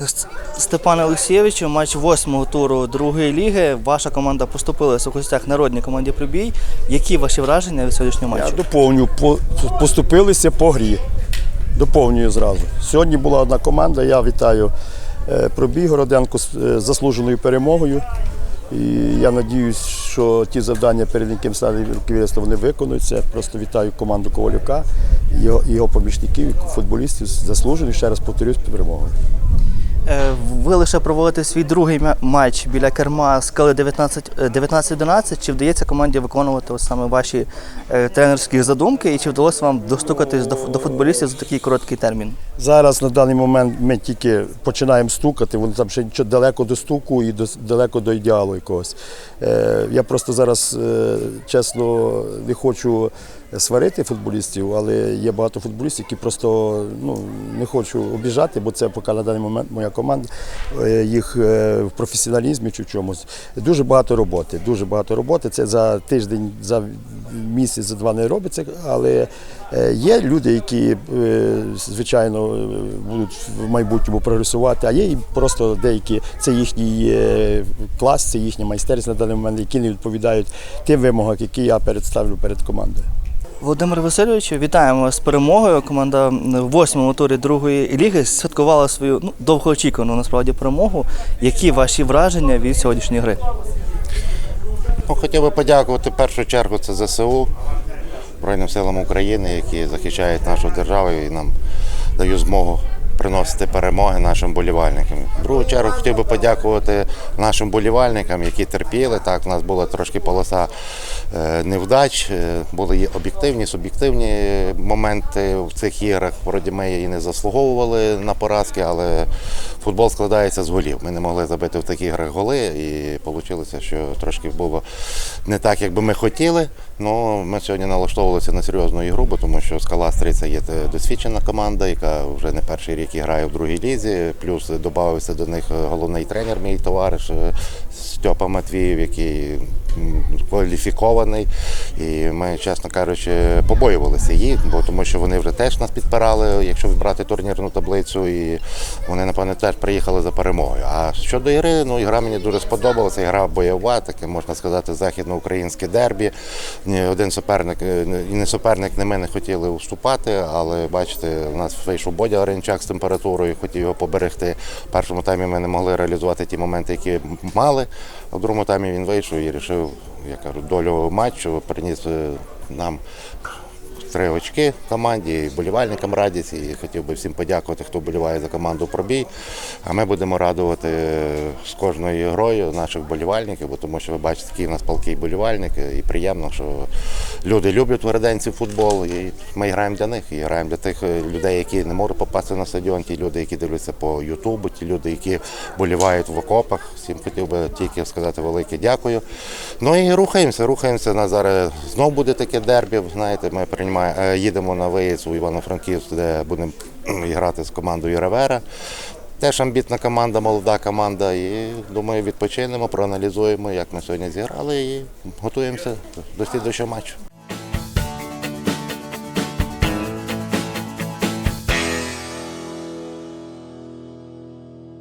С- Степане Олексійовичу, матч восьмого туру другої ліги. Ваша команда поступилася у гостях народній команді Прибій. Які ваші враження від сьогоднішнього Я матчу? доповню, по- поступилися по грі. Доповнюю зразу. Сьогодні була одна команда. Я вітаю е, пробіг Городенко з е, заслуженою перемогою. І я надіюсь, що ті завдання, перед яким стане керівництво, вони виконуються. Просто вітаю команду Ковалюка, його, його помічників, футболістів з ще раз повторюсь, перемогою. Е, Ви лише проводите свій другий матч біля керма скали 19 е, 19-11. Чи вдається команді виконувати саме ваші е, тренерські задумки, і чи вдалося вам достукатись до, футболістів за такий короткий термін? Зараз на даний момент ми тільки починаємо стукати, вони там ще нічого далеко до стуку і до, далеко до ідеалу якогось. Я просто зараз, чесно, не хочу сварити футболістів, але є багато футболістів, які просто ну, не хочу обіжати, бо це поки на даний момент моя команда, е, їх е, в професіоналізмі чи в чомусь. Дуже багато роботи. Дуже багато роботи. Це за тиждень, за місяць, за два не робиться, але е, є люди, які, звичайно, будуть в майбутньому прогресувати, а є і просто деякі, це їхній клас, це їхня майстерність на даний момент, які не відповідають тим вимогам, які я представлю перед командою. Володимир Васильович, вітаємо вас з перемогою. Команда в восьмому турі другої ліги святкувала свою ну, довгоочікувану насправді перемогу. Які ваші враження від сьогоднішньої гри? Ну, хотів би подякувати в першу чергу це ЗСУ, Збройним силам України, які захищають нашу державу і нам дають змогу приносити перемоги нашим болівальникам. В другу чергу хотів би подякувати нашим болівальникам, які терпіли. Так, у нас була трошки полоса е, невдач, е, були об'єктивні, суб'єктивні моменти в цих іграх. Вроді ми і не заслуговували на поразки, але футбол складається з голів. Ми не могли забити в таких іграх голи, і вийшло, що трошки було не так, як би ми хотіли. Ну, ми сьогодні налаштовувалися на серйозну ігру, бо тому що Скала Стриця є досвідчена команда, яка вже не перший рік грає в другій лізі. Плюс додався до них головний тренер, мій товариш е, Стьопа Матвіїв, який кваліфікований. І ми, чесно кажучи, побоювалися їх, бо тому що вони вже теж нас підпирали, якщо брати турнірну таблицю, і вони, напевно, теж приїхали за перемогою. А щодо ігри, ну ігра мені дуже сподобалася. Ігра бойова, таке можна сказати, західноукраїнське дербі. Ні один суперник, е, і не суперник, не ми не хотіли уступати, але бачите, у нас вийшов Бодя Оренчак з температурою, хотів його поберегти. В першому таймі ми не могли реалізувати ті моменти, які мали. А в другому таймі він вийшов і вирішив, я кажу, долю матчу, приніс е, нам три очки команді, і болівальникам радість. І хотів би всім подякувати, хто боліває за команду пробій. А ми будемо радувати з кожною грою наших болівальників, бо тому що ви бачите, який у нас палкий болівальник, і приємно, що люди люблять вереденці футбол, і ми граємо для них. І граємо для тих е, людей, які не можуть попасти на стадіон, ті люди, які дивляться по Ютубу, ті люди, які болівають в окопах. Всім хотів би тільки сказати велике дякую. Ну і рухаємося, рухаємося. На зараз знов буде таке дербі. Знаєте, ми приймаємо, е, їдемо на виїзд у Івано-Франківськ, де будемо грати з командою Ревера. Теж амбітна команда, молода команда. І думаю, відпочинемо, проаналізуємо, як ми сьогодні зіграли, і готуємося до слідчого матчу.